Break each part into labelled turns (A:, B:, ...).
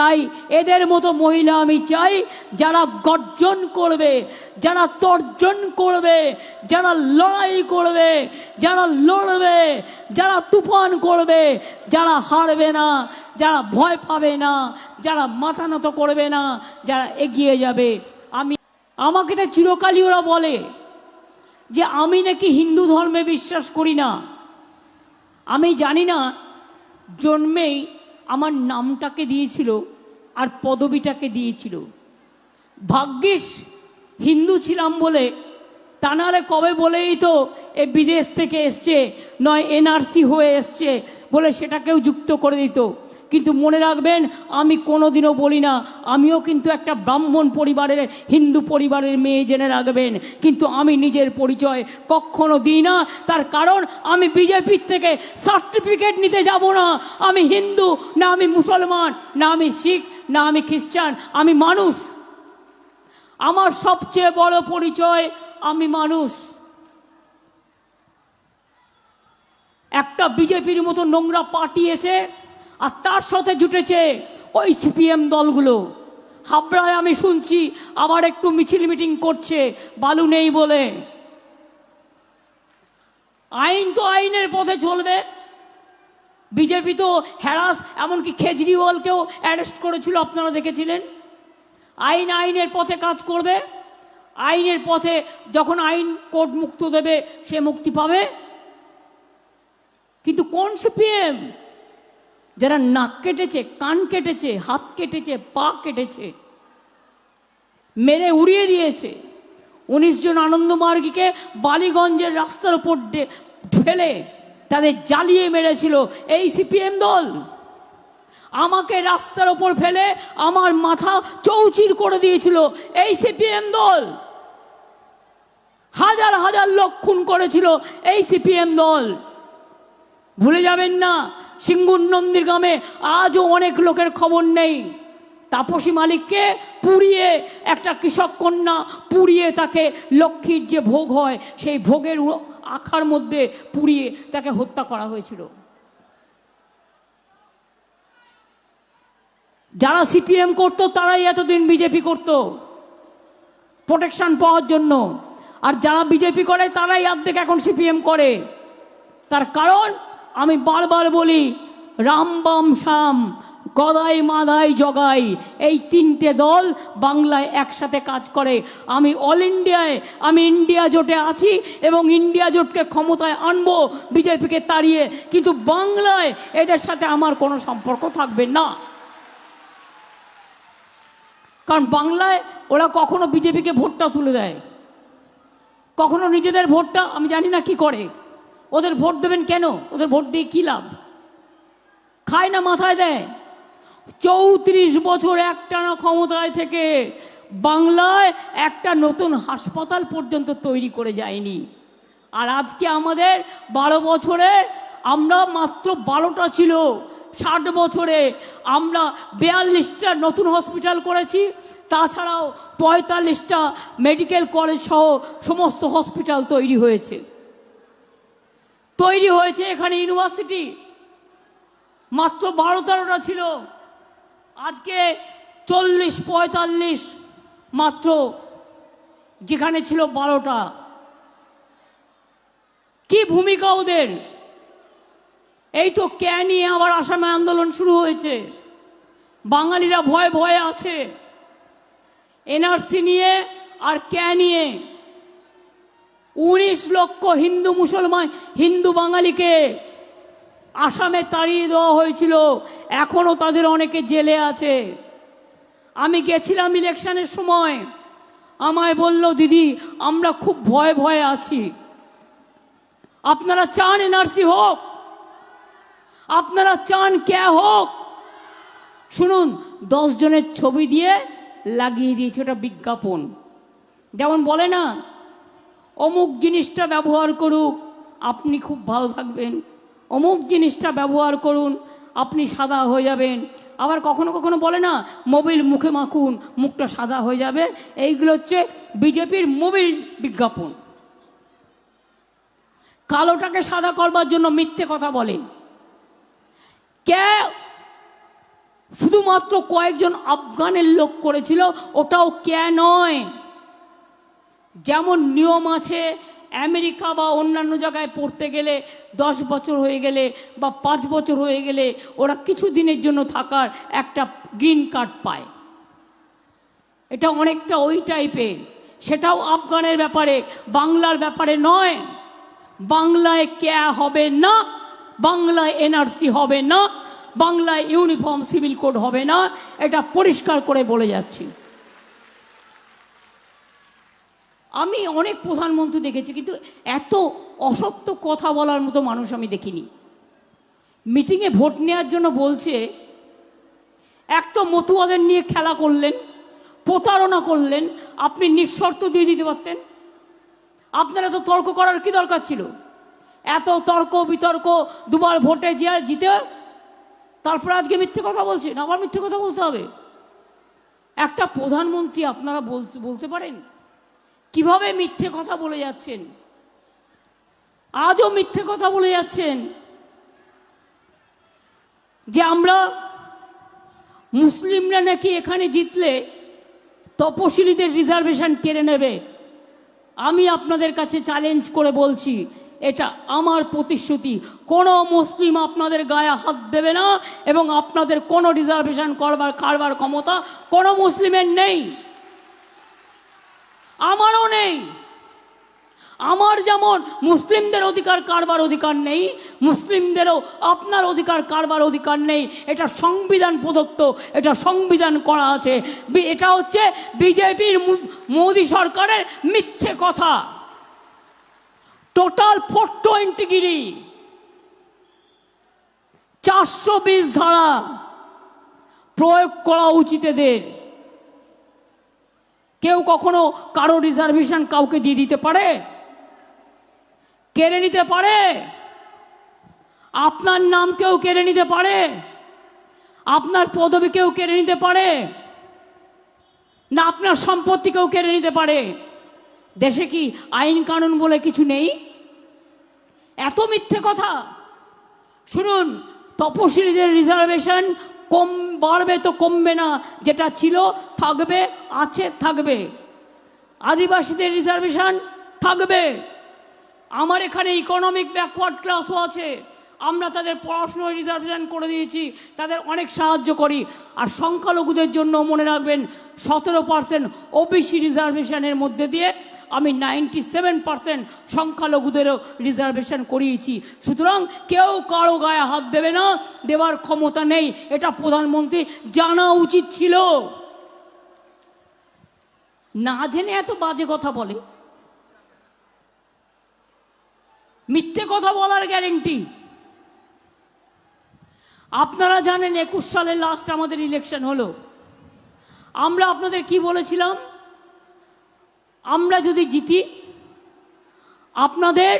A: তাই এদের মতো মহিলা আমি চাই যারা গর্জন করবে, যারা তর্জন করবে, যারা লড়াই করবে, যারা লড়বে, যারা তুফান করবে, যারা হারবে না, যারা ভয় পাবে না, যারা মাথা নত করবে না, যারা এগিয়ে যাবে। আমি, আমাকে তো চিরকালই ওরা বলে যে আমি নাকি হিন্দু ধর্মে বিশ্বাস করি না। আমি জানি না জন্মেই আমার নামটাকে দিয়েছিল আর পদবিটাকে দিয়েছিল। ভাগ্যিস হিন্দু ছিলাম বলে, তা নাহলে কবে বলেই তো এ বিদেশ থেকে এসছে, নয় এনআরসি হয়ে এসছে বলে সেটাকেও যুক্ত করে দিত। কিন্তু মনে রাখবেন, আমি কোনোদিনও বলি না, আমিও কিন্তু একটা ব্রাহ্মণ পরিবারের, হিন্দু পরিবারের মেয়ে জেনে রাখবেন, কিন্তু আমি নিজের পরিচয় কখনো দিই না, তার কারণ আমি বিজেপির থেকে সার্টিফিকেট নিতে যাব না, আমি হিন্দু, না আমি মুসলমান, না আমি শিখ, না আমি খ্রিস্টান, আমি মানুষ। আমার সবচেয়ে বড় পরিচয়, আমি মানুষ। একটা বিজেপির মতো নোংরা পার্টি এসে আর তার সাথে জুটেছে ওই সিপিএম দলগুলো। হাবড়ায় আমি শুনছি আবার একটু মিছিল মিটিং করছে, বালু নেই বলে। আইন তো আইনের পথে চলবে। বিজেপি তো হ্যারাস, এমনকি কেজরিওয়ালকেও অ্যারেস্ট করেছিল, আপনারা দেখেছিলেন? আইন আইনের পথে কাজ করবে। আইনের পথে যখন আইন কোর্ট মুক্ত দেবে, সে মুক্তি পাবে। কিন্তু কোন সিপিএম? যারা নাক কেটেছে, কান কেটেছে, হাত কেটেছে, পা কেটেছে, মেরে উড়িয়ে দিয়েছে, উনিশ জন আনন্দমার্গীকে বালিগঞ্জের রাস্তার উপর ফেলে তাদের জ্বালিয়ে মেরেছিল এই সিপিএম দল। আমাকে রাস্তার ওপর ফেলে আমার মাথা চৌচির করে দিয়েছিল এই সিপিএম দল। হাজার হাজার লোক খুন করেছিল এই সিপিএম দল। ভুলে যাবেন না, সিঙ্গুর নন্দীর গ্রামে আজও অনেক লোকের খবর নেই। তাপসী মালিককে পুড়িয়ে একটা কৃষক কন্যা পুড়িয়ে তাকে লক্ষ্মীর যে ভোগ হয়, সেই ভোগের আখার মধ্যে পুড়িয়ে তাকে হত্যা করা হয়েছিল। যারা সিপিএম করতো, তারাই এতদিন বিজেপি করতো। প্রোটেকশন পাওয়ার জন্য। আর যারা বিজেপি করে, তারাই অর্ধেক এখন সিপিএম করে। তার কারণ আমি বারবার বলি, রাম বাম শাম গদাই মাদাই জগাই, এই তিনটে দল বাংলায় একসাথে কাজ করে। আমি অল ইন্ডিয়ায়, আমি ইন্ডিয়া জোটে আছি এবং ইন্ডিয়া জোটকে ক্ষমতায় আনব, বিজেপিকে তাড়িয়ে। কিন্তু বাংলায় এদের সাথে আমার কোনো সম্পর্ক থাকবে না। কারণ বাংলায় ওরা কখনো বিজেপিকে ভোটটা তুলে দেয়। কখনো নিজেদের ভোটটা, আমি জানি না কি করে। ওদের ভোট দেবেন কেন? ওদের ভোট দিয়ে কী লাভ? খায় না মাথায় দেয়। চৌত্রিশ বছর একটানা ক্ষমতায় থেকে বাংলায় একটা নতুন হাসপাতাল পর্যন্ত তৈরি করে যায়নি। আর আজকে আমাদের বারো বছরে আমরা মাত্র বারোটা ছিল, ষাট বছরে আমরা বিয়াল্লিশটা নতুন হসপিটাল করেছি, তাছাড়াও পঁয়তাল্লিশটা মেডিকেল কলেজ সহ সমস্ত হসপিটাল তৈরি হয়েছে। তৈরি হয়েছে এখানে ইউনিভার্সিটি। মাত্র বারো তেরোটা ছিল। আজকে চল্লিশ পঁয়তাল্লিশ মাত্র, যেখানে ছিল বারোটা। কি ভূমিকা ওদের? এই তো কে নিয়ে আবার আসামে আন্দোলন শুরু হয়েছে। বাঙালিরা ভয়ে ভয়ে আছে। এনআরসি নিয়ে আর কে নিয়ে উনিশ লক্ষ হিন্দু মুসলমান, হিন্দু বাঙালিকে আসামে তাড়িয়ে দেওয়া হয়েছিল। এখনও তাদের অনেকে জেলে আছে। আমি গেছিলাম ইলেকশনের সময়। আমায় বলল, দিদি, আমরা খুব ভয়ে ভয়ে আছি। আপনারা চান এনআরসি হোক। আপনারা চান কে হোক? শুনুন, দশ জনের ছবি দিয়ে লাগিয়ে দিয়েছে ওটা বিজ্ঞাপন। যেমন বলে না অমুক জিনিসটা ব্যবহার করুক, আপনি খুব ভালো থাকবেন। অমুক জিনিসটা ব্যবহার করুন, আপনি সাদা হয়ে যাবেন। আবার কখনো কখনো বলে না, মোবিল মুখে মাখুন, মুখটা সাদা হয়ে যাবে। এইগুলো হচ্ছে বিজেপির মোবিল বিজ্ঞাপন। কালোটাকে সাদা করবার জন্য মিথ্যে কথা বলেন কে শুধুমাত্র কয়েকজন আফগানের লোক করেছিল, ওটাও কে নয়। যেমন নিয়ম আছে, আমেরিকা বা অন্যান্য জায়গায় পড়তে গেলে দশ বছর হয়ে গেলে বা পাঁচ বছর হয়ে গেলে ওরা কিছু দিনের জন্য থাকার একটা গ্রিন কার্ড পায়। এটা অনেকটা ওই টাইপের। সেটাও আফগানের ব্যাপারে, বাংলার ব্যাপারে নয়। বাংলায় কে হবে না, বাংলায় এনআরসি হবে না, বাংলায় ইউনিফর্ম, সিভিল কোড হবে না। এটা পরিষ্কার করে বলে যাচ্ছি। আমি অনেক প্রধানমন্ত্রী দেখেছি, কিন্তু এত অসত্য কথা বলার মতো মানুষ আমি দেখিনি। মিটিংয়ে ভোট নেওয়ার জন্য বলছে, এক তো মতুয়াদের নিয়ে খেলা করলেন, প্রতারণা করলেন, আপনি নিঃশর্ত দিয়ে দিতে পারতেন। আপনারা তো তর্ক করার কি দরকার ছিল? এত তর্ক, বিতর্ক, দুবার ভোটে যে জিতে, তারপর আজকে মিথ্যে কথা বলছেন আবার মিথ্যে কথা বলতে হবে? একটা প্রধানমন্ত্রী আপনারা বলতে বলতে পারেন? কীভাবে মিথ্যে কথা বলে যাচ্ছেন? আজও মিথ্যে কথা বলে যাচ্ছেন? যে আমরা মুসলিমরা নাকি এখানে জিতলে তপশিলীদের রিজার্ভেশন কেড়ে নেবে। আমি আপনাদের কাছে চ্যালেঞ্জ করে বলছি, এটা আমার প্রতিশ্রুতি। কোনো মুসলিম আপনাদের গায়ে হাত দেবে না এবং আপনাদের কোনো রিজার্ভেশন করবার কারবার ক্ষমতা কোনো মুসলিমের নেই। আমারও নেই। আমার যেমন মুসলিমদের অধিকার, কারবার অধিকার নেই, মুসলিমদেরও আপনার অধিকার, কারবার অধিকার নেই। এটা সংবিধান প্রদত্ত, এটা সংবিধান করা আছে। এটা হচ্ছে বিজেপির মোদী সরকারের মিথ্যে কথা। টোটাল ফোর টোয়েন্টি গিরি চারশো বিশ ধারা প্রয়োগ করা উচিত এদের। কেউ কখনো কারও রিজার্ভেশন কাউকে দিয়ে দিতে পারে? কেড়ে নিতে পারে? আপনার নাম কেউ কেড়ে নিতে পারে? আপনার পদবি কেউ কেড়ে নিতে পারে? না, আপনার সম্পত্তি কেউ কেড়ে নিতে পারে? দেশে কি আইন কানুন বলে কিছু নেই? এত মিথ্যে কথা। শুনুন, তপশিলীদের রিজার্ভেশন কম বাড়বে তো কমবে না। যেটা ছিল, থাকবে, আছে, থাকবে। আদিবাসীদের রিজার্ভেশন থাকবে। আমার এখানে ইকোনমিক ব্যাকওয়ার্ড ক্লাসও আছে। আমরা তাদের পড়াশুনোয় রিজার্ভেশন করে দিয়েছি। তাদের অনেক সাহায্য করি। আর সংখ্যালঘুদের জন্য মনে রাখবেন, সতেরো পার্সেন্ট ওবিসি রিজার্ভেশনের মধ্যে দিয়ে আমি নাইনটি সেভেন পার্সেন্ট সংখ্যালঘুদেরও রিজার্ভেশন করিয়েছি। সুতরাং কেউ কারও গায়ে হাত দেবে না দেওয়ার ক্ষমতা নেই। এটা প্রধানমন্ত্রী জানা উচিত ছিল। না জেনে এত বাজে কথা বলে। মিথ্যে কথা বলার গ্যারেন্টি আপনারা জানেন একুশ সালের লাস্ট আমাদের ইলেকশন হলো। আমরা আপনাদের কি বলেছিলাম? আমরা যদি জিতি, আপনাদের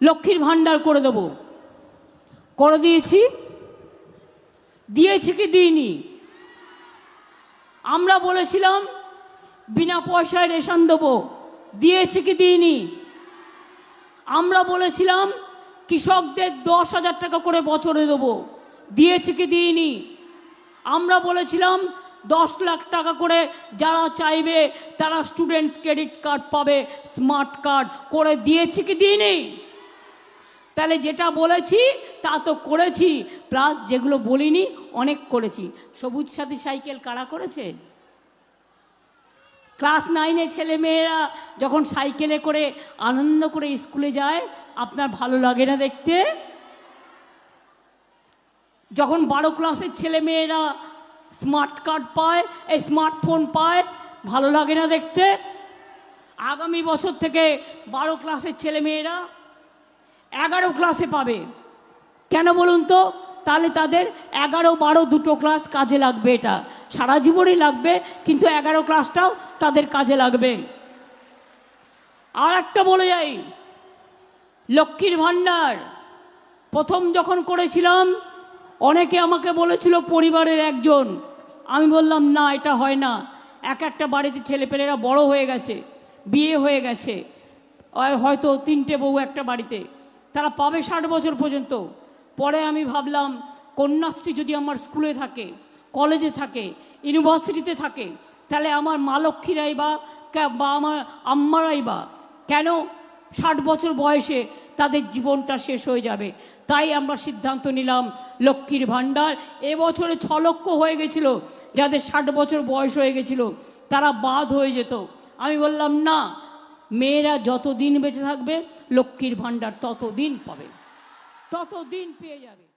A: লক্ষ্মীর ভাণ্ডার করে দেব। করে দিয়েছি দিয়েছি কি দিইনি? আমরা বলেছিলাম, বিনা পয়সায় রেশন দেবো। দিয়েছি কি দিইনি? আমরা বলেছিলাম, কৃষকদের দশ হাজার টাকা করে বছরে দেবো। দিয়েছি কি দিইনি? আমরা বলেছিলাম দশ লাখ টাকা করে যারা চাইবে তারা স্টুডেন্টস ক্রেডিট কার্ড পাবে স্মার্ট কার্ড করে দিয়েছি কি দিইনি? তাহলে যেটা বলেছি, তা তো করেছি। প্লাস যেগুলো বলিনি, অনেক করেছি। সবুজ সাথী সাইকেল কারা করেছে? ক্লাস নাইনে ছেলে মেয়েরা যখন সাইকেলে করে আনন্দ করে স্কুলে যায়, আপনার ভালো লাগে না দেখতে? যখন বারো ক্লাসের ছেলে মেয়েরা স্মার্ট কার্ড পায়, এই স্মার্টফোন পায়, ভালো লাগে না দেখতে। আগামী বছর থেকে বারো ক্লাসের ছেলে মেয়েরা এগারো ক্লাসে পাবে। কেন বলুন তো? তাহলে তাদের এগারো বারো দুটো ক্লাস কাজে লাগবে এটা। সারা জীবনই লাগবে, কিন্তু এগারো ক্লাসটাও তাদের কাজে লাগবে। আর একটা বলে যাই, লক্ষ্মীর ভাণ্ডার। প্রথম যখন করেছিলাম অনেকে আমাকে বলেছিল, পরিবারের একজন। আমি বললাম, না, এটা হয় না। এক একটা বাড়িতে ছেলেপেলেরা বড় হয়ে গেছে, বিয়ে হয়ে গেছে হয়তো তিনটে বউ একটা বাড়িতে। তারা পাবে ষাট বছর পর্যন্ত। পরে আমি ভাবলাম, কন্যাশ্রী যদি আমার স্কুলে থাকে, কলেজে থাকে, ইউনিভার্সিটিতে থাকে, তাহলে আমার মা লক্ষ্মীরাই বা বা আমার আম্মারাই বা। কেন? ষাট বছর বয়সে তাদের জীবনটা শেষ হয়ে যাবে। তাই আমরা সিদ্ধান্ত নিলাম, লক্ষ্মীর ভাণ্ডার এবছরে ছ লক্ষ হয়ে গেছিল, যাদের ষাট বছর বয়স হয়ে গেছিল, তারা বাদ হয়ে যেত। আমি বললাম, না, মেয়েরা যতদিন বেঁচে থাকবে, লক্ষ্মীর ভাণ্ডার ততদিন পাবে। ততদিন পেয়ে যাবে।